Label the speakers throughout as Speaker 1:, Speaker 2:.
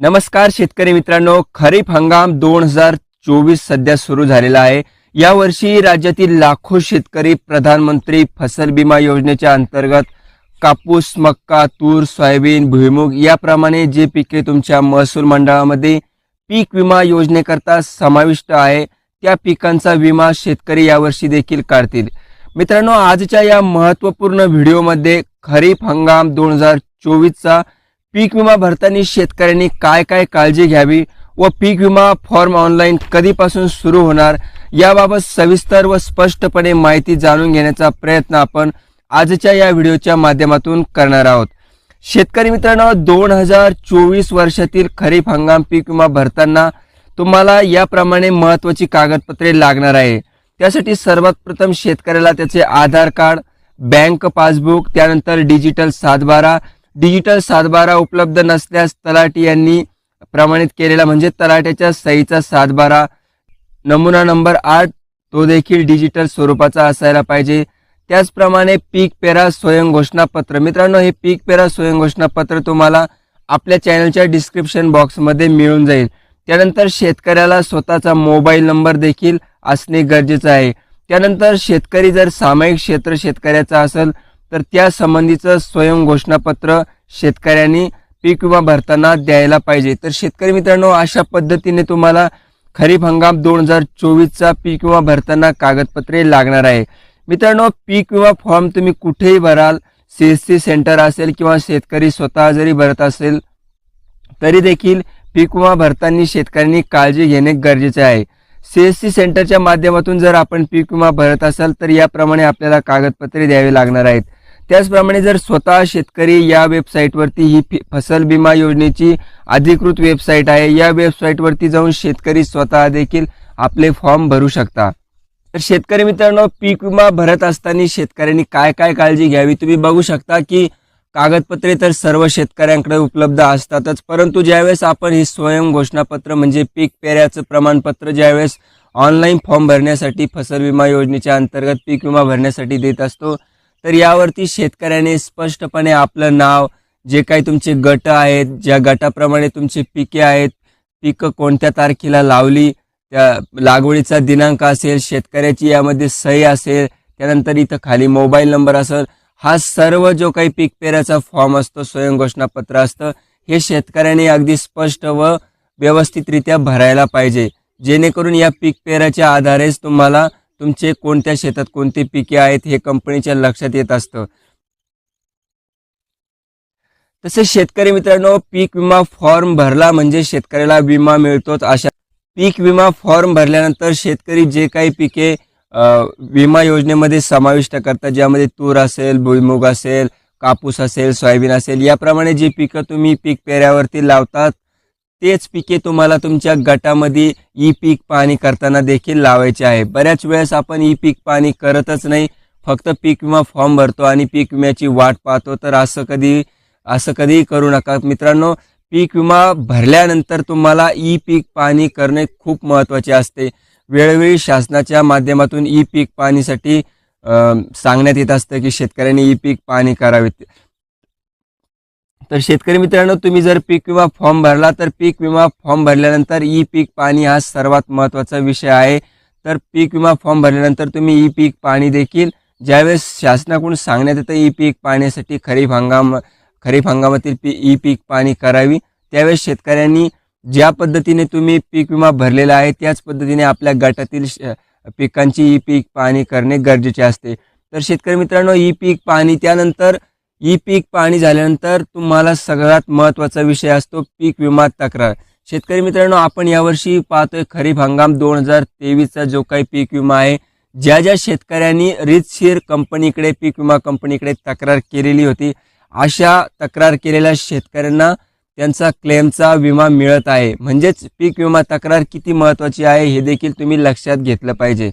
Speaker 1: नमस्कार शेतकरी मित्रांनो खरीप हंगाम दोन हजार चोवीस सध्या सुरू झालेला आहे. यावर्षी राज्यातील लाखो शेतकरी प्रधानमंत्री फसल बिमा योजनेच्या अंतर्गत कापूस मक्का तूर सोयाबीन भुईमुग याप्रमाणे जे पिके तुमच्या महसूल मंडळामध्ये पीक विमा योजनेकरता समाविष्ट आहे त्या पिकांचा विमा शेतकरी यावर्षी देखील काढतील. मित्रांनो आजच्या या महत्त्वपूर्ण व्हिडिओमध्ये खरीप हंगाम दोन हजार चोवीसचा पीक विमा भरताना शेतकऱ्यांनी काय काय काळजी घ्यावी व पीक विमा फॉर्म ऑनलाईन कधीपासून सुरू होणार याबाबत सविस्तर व स्पष्टपणे माहिती जाणून घेण्याचा प्रयत्न आपण आजच्या या व्हिडिओच्या माध्यमातून करणार आहोत. शेतकरी मित्रांनो दोन हजार चोवीस वर्षातील खरीप हंगाम पीक विमा भरताना तुम्हाला याप्रमाणे महत्वाची कागदपत्रे लागणार आहे. त्यासाठी सर्वात प्रथम शेतकऱ्याला त्याचे आधार कार्ड बँक पासबुक त्यानंतर डिजिटल सातबारा डिजिटल सातबारा उपलब्ध नसल्यास तलाठी यांनी प्रमाणित केलेला म्हणजे तलाट्याच्या सहीचा सातबारा नमुना नंबर आठ तो देखील डिजिटल स्वरूपाचा असायला पाहिजे. त्याचप्रमाणे पीक पेरा स्वयंघोषणापत्र मित्रांनो हे पीक पेरा स्वयंघोषणापत्र तुम्हाला आपल्या चॅनलच्या डिस्क्रिप्शन बॉक्समध्ये मिळून जाईल. त्यानंतर शेतकऱ्याला स्वतःचा मोबाईल नंबर देखील असणे गरजेचं आहे. त्यानंतर शेतकरी जर सामायिक क्षेत्र शेतकऱ्याचा असेल तर त्या संबंधीचं स्वयं घोषणापत्र शेतकऱ्यांनी पीक विमा भरताना द्यायला पाहिजे. तर शेतकरी मित्रांनो अशा पद्धतीने तुम्हाला खरीप हंगाम दोन हजार चोवीसचा पीक विमा भरताना कागदपत्रे लागणार आहे. मित्रांनो पीक विमा फॉर्म तुम्ही कुठेही भराल सी एस सी सेंटर असेल किंवा शेतकरी स्वतः जरी भरत असेल तरी देखील पीक विमा भरताना शेतकऱ्यांनी काळजी घेणे गरजेचे आहे. सी एस सी सेंटरच्या माध्यमातून जर आपण पीक विमा भरत असाल तर याप्रमाणे आपल्याला कागदपत्रे द्यावी लागणार आहेत. त्याचप्रमाणे जर स्वतः शेतकरी या वेबसाईटवरती ही फसल विमा योजनेची अधिकृत वेबसाईट आहे या वेबसाईटवरती जाऊन शेतकरी स्वतः देखील आपले फॉर्म भरू शकता. तर शेतकरी मित्रांनो पीक विमा भरत असताना शेतकऱ्यांनी काय काय काळजी घ्यावी? तुम्ही बघू शकता की कागदपत्रे तर सर्व शेतकऱ्यांकडे उपलब्ध असतातच परंतु ज्यावेळेस आपण हे स्वयं घोषणापत्र म्हणजे पीक पेऱ्याचं प्रमाणपत्र ज्यावेळेस ऑनलाईन फॉर्म भरण्यासाठी फसल विमा योजनेच्या अंतर्गत पीक विमा भरण्यासाठी देत असतो तर यावरती शेतकऱ्याने स्पष्टपणे आपलं नाव जे काही तुमचे गट आहेत ज्या गटाप्रमाणे तुमचे पिके आहेत पिकं कोणत्या तारखेला लावली त्या लागवडीचा दिनांक असेल शेतकऱ्याची यामध्ये सही असेल त्यानंतर इथं खाली मोबाईल नंबर असेल हा सर्व जो काही पीक पेऱ्याचा फॉर्म असतो स्वयंघोषणापत्र असतं हे शेतकऱ्याने अगदी स्पष्ट व व्यवस्थितरित्या भरायला पाहिजे. जेणेकरून या पीक पेऱ्याच्या आधारेच तुम्हाला तुमचे कोणत्या शेतात कोणते पिके आहेत हे कंपनीच्या लक्षात येत असतं. तसेच शेतकरी मित्रांनो पीक विमा फॉर्म भरला म्हणजे शेतकऱ्याला विमा मिळतोच अशा. पीक विमा फॉर्म भरल्यानंतर शेतकरी जे काही पिके विमा योजनेमध्ये समाविष्ट करतात ज्यामध्ये तूर असेल भुईमुग असेल कापूस असेल सोयाबीन असेल याप्रमाणे जी पिकं तुम्ही पीक पेऱ्यावरती लावतात तेच पिके तुम्हाला तुमच्या गटामध्ये ई पीक पाणी करताना देखील लावायचे आहे. बऱ्याच वेळेस आपण ई पीक पाणी करतच नाही. फक्त पीक विमा फॉर्म भरतो आणि पीक विम्याची वाट पाहतो. तर असं कधी असं कधीही करू नका. मित्रांनो पीक विमा भरल्यानंतर तुम्हाला ई पीक पाणी करणे खूप महत्त्वाचे असते. वेळोवेळी शासनाच्या माध्यमातून ई पीक पाणीसाठी सांगण्यात येत असतं की शेतकऱ्यांनी ई पीक पाणी करावेत तर शेतकरी मित्रांनो तुम्ही जर पीक विमा फॉर्म भरला तर पीक विमा फॉर्म भरल्यानंतर ई पीक पाणी हा सर्वात महत्त्वाचा विषय आहे. तर पीक विमा फॉर्म भरल्यानंतर तुम्ही ई पीक पाणी देखील ज्यावेळेस शासनाकडून सांगण्यात येतं ई पीक पाण्यासाठी खरीप हंगाम खरीप हंगामातील पी ई पीक पाणी करावी त्यावेळेस शेतकऱ्यांनी ज्या पद्धतीने तुम्ही पीक विमा भरलेला आहे त्याच पद्धतीने आपल्या गटातील पिकांची ई पीक पाणी करणे गरजेचे असते. तर शेतकरी मित्रांनो ई पीक पाणी त्यानंतर ई पीक पाणी झाल्यानंतर तुम्हाला सगळ्यात महत्त्वाचा विषय असतो पीक विमा तक्रार. शेतकरी मित्रांनो आपण यावर्षी पाहतोय खरीप हंगाम दोन हजार तेवीसचा जो काही पीक विमा आहे ज्या ज्या शेतकऱ्यांनी रितशीर कंपनीकडे पीक विमा कंपनीकडे तक्रार केलेली होती अशा तक्रार केलेल्या शेतकऱ्यांना त्यांचा क्लेमचा विमा मिळत आहे. म्हणजेच पीक विमा तक्रार किती महत्त्वाची आहे हे देखील तुम्ही लक्षात घेतलं पाहिजे.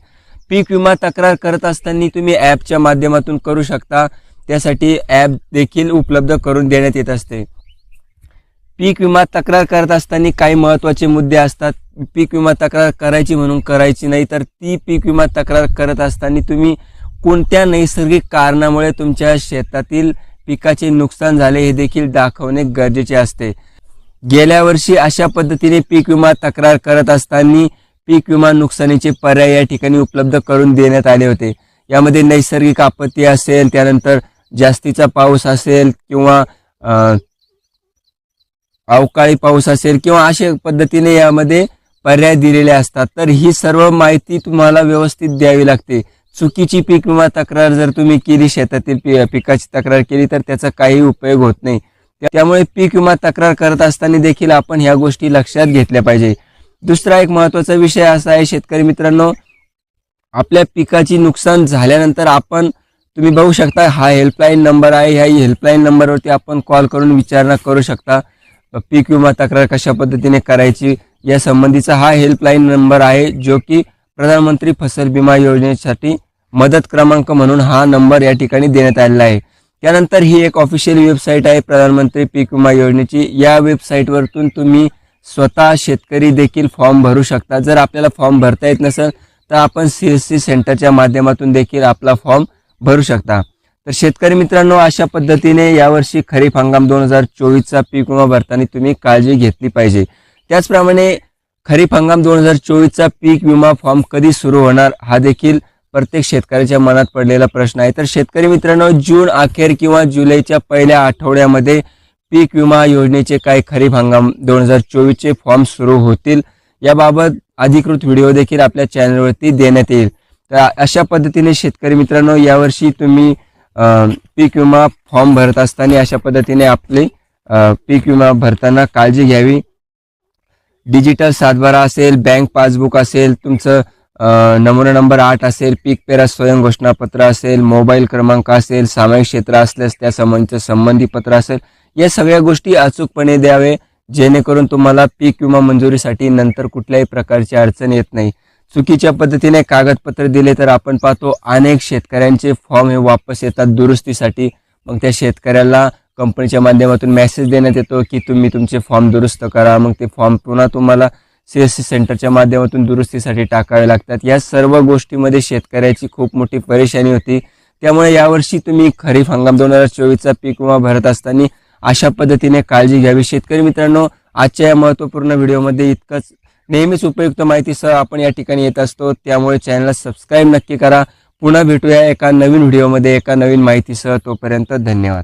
Speaker 1: पीक विमा तक्रार करत असताना तुम्ही ॲपच्या माध्यमातून करू शकता. त्यासाठी ॲप देखील उपलब्ध करून देण्यात येत असते. पीक विमा तक्रार करत असताना काही महत्त्वाचे मुद्दे असतात. पीक विमा तक्रार करायची म्हणून करायची नाही तर ती पीक विमा तक्रार करत असताना तुम्ही कोणत्या नैसर्गिक कारणामुळे तुमच्या शेतातील पिकाचे नुकसान झाले हे देखील दाखवणे गरजेचे असते. गेल्या वर्षी अशा पद्धतीने पीक विमा तक्रार करत असताना पीक विमा नुकसानीचे पर्याय या ठिकाणी उपलब्ध करून देण्यात आले होते. यामध्ये नैसर्गिक आपत्ती असेल त्यानंतर जास्तीचा पाऊस असेल किंवा अवकाळी पाऊस असेल किंवा अशा पद्धतीने यामध्ये पर्याय दिलेले असतात. तर ही सर्व माहिती तुम्हाला व्यवस्थित द्यावी लागते. चुकीची पीक विमा तक्रार जर तुम्ही केली शेतातील पी पिकाची तक्रार केली तर त्याचा काही उपयोग होत नाही. त्यामुळे पीक विमा तक्रार करत असताना देखील आपण ह्या गोष्टी लक्षात घेतल्या पाहिजे. दुसरा एक महत्त्वाचा विषय असा आहे शेतकरी मित्रांनो आपल्या पिकाची नुकसान झाल्यानंतर आपण तुम्ही बघू शकता हा हेल्पलाईन नंबर आहे. ह्या हेल्पलाईन नंबरवरती आपण कॉल करून विचारणा करू शकता. पीक विमा तक्रार कशा पद्धतीने करायची या संबंधीचा हा हेल्पलाईन नंबर आहे जो की प्रधानमंत्री फसल विमा योजनेसाठी मदत क्रमांक म्हणून हा नंबर या ठिकाणी देण्यात आलेला आहे. त्यानंतर ही एक ऑफिशियल वेबसाईट आहे प्रधानमंत्री पीक विमा योजनेची. या वेबसाईटवरतून तुम्ही स्वतः शेतकरी देखील फॉर्म भरू शकता. जर आपल्याला फॉर्म भरता येत नसेल तर आपण सी एस सी सेंटरच्या माध्यमातून देखील आपला फॉर्म भरू शकता. तर शेतकरी मित्रांनो अशा पद्धतीने यावर्षी खरीप हंगाम दोन हजार चोवीसचा पीक विमा भरताना तुम्ही काळजी घेतली पाहिजे. त्याचप्रमाणे खरीप हंगाम दोन हजार चोवीसचा पीक विमा फॉर्म कधी सुरू होणार हा देखील प्रत्येक शेतकऱ्याच्या मनात पडलेला प्रश्न आहे. तर शेतकरी मित्रांनो जून अखेर किंवा जुलैच्या पहिल्या आठवड्यामध्ये पीक विमा योजनेचे काही खरीप हंगाम दोन हजार चोवीसचे फॉर्म सुरू होतील. याबाबत अधिकृत व्हिडिओ देखील आपल्या चॅनलवरती देण्यात येईल. तर अशा पद्धतीने शेतकरी मित्रांनो यावर्षी तुम्ही पीक विमा फॉर्म भरत असताना अशा पद्धतीने आपले पीक विमा भरताना काळजी घ्यावी. डिजिटल सातबारा असेल बँक पासबुक असेल तुमचं नमुना नंबर आठ असेल पीक पेरा स्वयं घोषणापत्र असेल मोबाईल क्रमांक असेल सामायिक क्षेत्र असल्यास त्या संबंधीचं संबंधी पत्र असेल या सगळ्या गोष्टी अचूकपणे द्यावे जेणेकरून तुम्हाला पीक विमा मंजुरीसाठी नंतर कुठल्याही प्रकारची अडचण येत नाही. चुकीच्या पद्धतीने कागदपत्र दिले तर आपण पाहतो अनेक शेतकऱ्यांचे फॉर्म हे वापस येतात दुरुस्तीसाठी. मग त्या शेतकऱ्याला कंपनीच्या माध्यमातून मेसेज देण्यात येतो की तुम्ही तुमचे फॉर्म दुरुस्त करा. मग ते फॉर्म पुन्हा तुम्हाला सी एस सी सेंटरच्या माध्यमातून दुरुस्तीसाठी टाकावे लागतात. या सर्व गोष्टीमध्ये शेतकऱ्याची खूप मोठी परेशानी होती. त्यामुळे यावर्षी तुम्ही खरीप हंगाम दोन हजार चोवीसचा पीक विमा भरत असताना अशा पद्धतीने काळजी घ्यावी. शेतकरी मित्रांनो आजच्या या महत्त्वपूर्ण व्हिडिओमध्ये इतकंच. नेहमीच उपयुक्त माहितीसह आपण या ठिकाणी येत असतो. त्यामुळे चॅनलला सबस्क्राईब नक्की करा. पुन्हा भेटूया एका नवीन व्हिडिओमध्ये एका नवीन माहितीसह तोपर्यंत धन्यवाद.